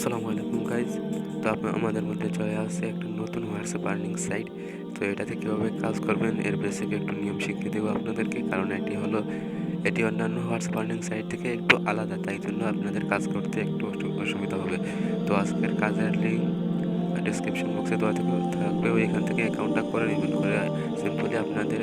আসসালামু আলাইকুম গাইজ তো আমাদের মধ্যে চলে আসছে একটা নতুন হোয়াটসঅ্যাপ আর্নিং সাইট তো এটাতে কীভাবে কাজ করবেন? এর বেসিক একটু নিয়ম শিখিয়ে দেবো আপনাদেরকে। কারণ এটি হলো, এটি অন্যান্য হোয়াটসঅ্যাপ আর্নিং সাইট থেকে একটু আলাদা। তাই জন্য আপনাদের কাজ করতে একটু অসু- অসুবিধা হবে। তো আজকের কাজের লিঙ্ক ডিসক্রিপশন বক্সে দেওয়া থেকে থাকবে। ওইখান থেকে অ্যাকাউন্টটা করে নেবেন। করে সিম্পলি আপনাদের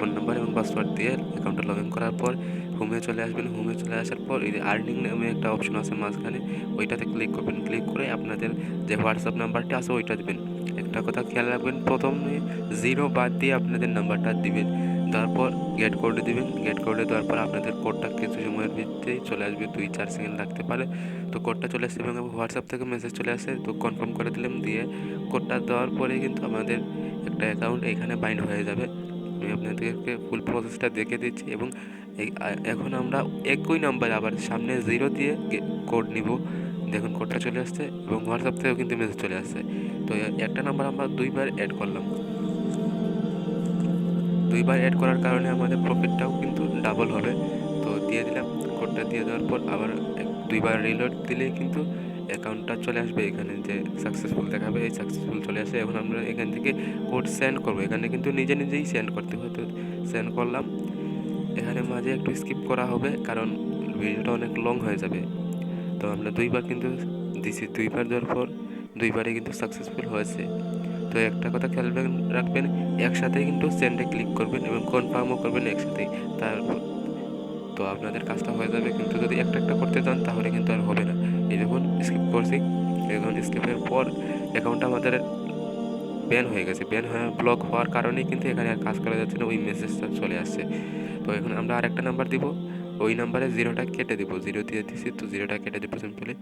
ফোন নাম্বার এবং পাসওয়ার্ড দিয়ে অ্যাকাউন্টটা লগ ইন করার পর হোমে চলে আসবেন হোমে চলে আসার পর এই আর্নিং নামে একটা অপশন আছে মাঝখানে, ওইটাতে ক্লিক করবেন। ক্লিক করে আপনাদের যে হোয়াটসঅ্যাপ নাম্বারটা আছে ওইটা দিবেন। একটা কথা খেয়াল রাখবেন, প্রথমে জিরো বাদ দিয়ে আপনাদের নাম্বারটা দিবেন। তারপর গেট কোডে দিবেন। গেট কোডে দেওয়ার পর আপনাদের কোডটা কিছু সময়ের ভিতরেই চলে আসবে, দুই, চার সেকেন্ড লাগতে পারে। তো কোডটা চলে আসছে এবং হোয়াটসঅ্যাপ থেকে মেসেজ চলে আসে, তো কনফার্ম করে দিলাম দিয়ে কোডটা দেওয়ার পরে কিন্তু আমাদের একটা অ্যাকাউন্ট এখানে বাইন্ড হয়ে যাবে। আমি আপনাদেরকে ফুল প্রসেসটা দেখে দিচ্ছি এবং এখন আমরা একই নাম্বারে আবার সামনে জিরো দিয়ে কোড নিব। দেখুন কোডটা চলে আসছে এবং হোয়াটসঅ্যাপ থেকেও কিন্তু মেসেজ চলে আসছে। তো একটা নাম্বার আমরা দুইবার অ্যাড করলাম। দুইবার অ্যাড করার কারণে আমাদের প্রফিটটাও কিন্তু ডাবল হবে। তো দিয়ে দিলাম কোডটা দিয়ে দেওয়ার পর আবার দুইবার রিলোড দিলে কিন্তু অ্যাকাউন্টটা চলে আসবে এখানে যে সাকসেসফুল দেখাবে, এই সাকসেসফুল চলে আসে। এখন আমরা এখান থেকে কোড সেন্ড করব। এখানে কিন্তু নিজে নিজেই সেন্ড করতে হয়। তো সেন্ড করলাম এখানে মাঝে একটু স্কিপ করা হবে, কারণ ভিডিওটা অনেক লং হয়ে যাবে। তো আমরা দুইবার কিন্তু দিছি, দুইবার দেওয়ার পর দুইবারই কিন্তু সাকসেসফুল হয়েছে। তো একটা কথা খেয়াল রাখবেন- একসাথেই কিন্তু সেন্ডে ক্লিক করবেন এবং কনফার্মও করবেন একসাথেই। তারপর তো আপনাদের কাজটা হয়ে যাবে, কিন্তু যদি একটা একটা করতে চান তাহলে কিন্তু আর হবে না। এই দেখুন স্কিপ করছি। এখন স্কিপের পর অ্যাকাউন্টটা আমাদের ব্যান হয়ে গেছে ব্যান হয়ে ব্লক হওয়ার কারণেই কিন্তু এখানে আর কাজ করা যাচ্ছে না, ওই মেসেজটা চলে আসছে। তো এখন আমরা আরেকটা নাম্বার দিব, ওই নাম্বারে জিরোটা কেটে দিব জিরো দিয়ে দিছি তো জিরোটা কেটে দেবো সিম্পলি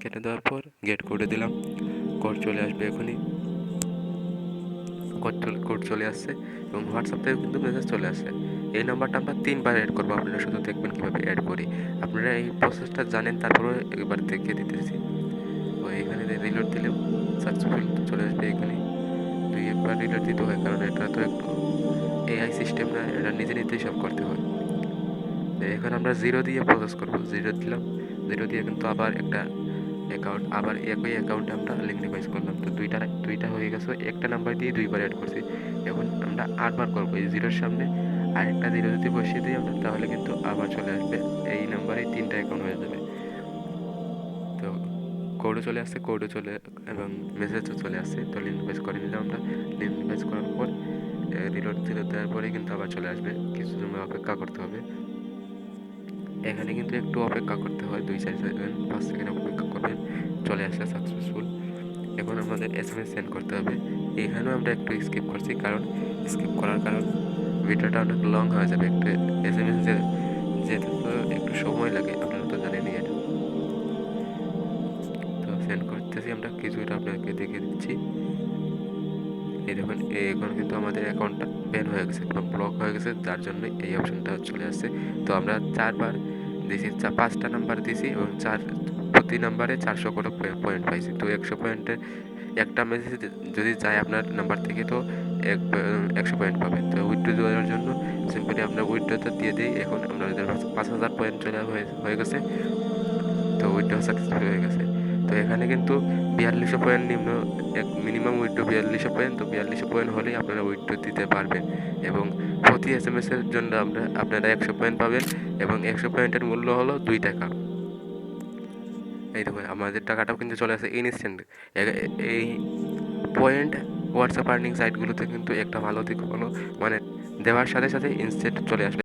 কেটে দেওয়ার পর গেট কোডে দিলাম কোড চলে আসবে এখনই। কোড কোড চলে আসছে এবং হোয়াটসঅ্যাপ থেকে কিন্তু মেসেজ চলে আসছে। এই নাম্বারটা আমরা তিনবার অ্যাড করব, আপনারা শুধু দেখবেন কীভাবে অ্যাড করি। আপনারা এই প্রসেসটা জানেন তারপরে একবার দেখিয়ে দিতেছি। তো এখানে রিলোড দিলে সাকসেসফুল চলে আসবে এখানে একবার রিলোড দিতে হয়, কারণ এটা তো একটু এআই সিস্টেম না, এটা নিজে নিজেই সব করতে হয়। এখন আমরা জিরো দিয়ে প্রসেস করব। জিরো দিলাম জিরো দিয়ে কিন্তু আবার একটা অ্যাকাউন্ট আবার একই অ্যাকাউন্টে আমরা লিঙ্ক ডিভাইস করলাম। তো দুইটা দুইটা হয়ে গেছে, একটা নাম্বার দিয়ে দুইবার অ্যাড করছি। এখন আমরা আটবার করব, এই জিরোর সামনে আরেকটা জিরো যদি বসিয়ে দিই আমরা, তাহলে কিন্তু আবার চলে আসবে। এই নাম্বারেই তিনটা অ্যাকাউন্ট হয়ে যাবে। কোডও চলে আসছে কোডও চলে, এবং মেসেজও চলে আসছে। তো লিঙ্ক ডিভাইস করে নিলাম আমরা। লিঙ্ক ডিভাইস করার পর রিলোড দিলে দেওয়ার পরে কিন্তু আবার চলে আসবে। কিছু সময় অপেক্ষা করতে হবে। এখানে কিন্তু একটু অপেক্ষা করতে হয়, দুই চার সেকেন্ড, পাঁচ সেকেন্ড অপেক্ষা করবেন। চলে আসে সাকসেসফুল এখন আমাদের এস এম এস সেন্ড করতে হবে। এখানেও আমরা একটু স্কিপ করছি, কারণ স্কিপ করার কারণ ভিডিওটা অনেক লং হয়ে যাবে। একটু এস এম এস যেতে তো একটু সময় লাগে, আপনারা তো জানেনই করতেছি আমরা, কিছুটা আপনাকে দেখে দিচ্ছি। এই দেখুন এই এখন কিন্তু আমাদের অ্যাকাউন্টটা ব্যান হয়ে গেছে, বা ব্লক হয়ে গেছে যার জন্য এই অপশনটা চলে আসছে। তো আমরা চারবার দিয়েছি পাঁচটা নাম্বার দিয়েছি এবং চার, প্রতি নাম্বারে চারশো করে পয়েন্ট পাইছি। তো একশো পয়েন্টে একটা মেসেজ যদি যায় আপনার নাম্বার থেকে, তো এক, একশো পয়েন্ট পাবেন তো উইথড্র দেওয়ার জন্য সিম্পলি আমরা উইথড্রটা দিয়ে দিই। এখন আমাদের পাঁচ হাজার পয়েন্ট চলে হয়ে গেছে। তো উইথড্র সাকসেসফুল হয়ে গেছে। তো এখানে কিন্তু বিয়াল্লিশশো পয়েন্ট নিম্ন, এক মিনিমাম উইথড্র বিয়াল্লিশশো পয়েন্ট তো বিয়াল্লিশশো পয়েন্ট হলেই আপনারা উইথড্র দিতে পারবেন। এবং প্রতি এস এম এসের জন্য আমরা, আপনারা একশো পয়েন্ট পাবেন এবং একশো পয়েন্টের মূল্য হলো দুই টাকা। এই দেখুন, আমাদের টাকাটাও কিন্তু চলে আসে ইনস্ট্যান্ট এই পয়েন্ট হোয়াটসঅ্যাপ আর্নিং সাইটগুলোতে কিন্তু একটা ভালো দিক হলো মানে দেওয়ার সাথে সাথে ইনস্ট্যান্ট চলে আসবে।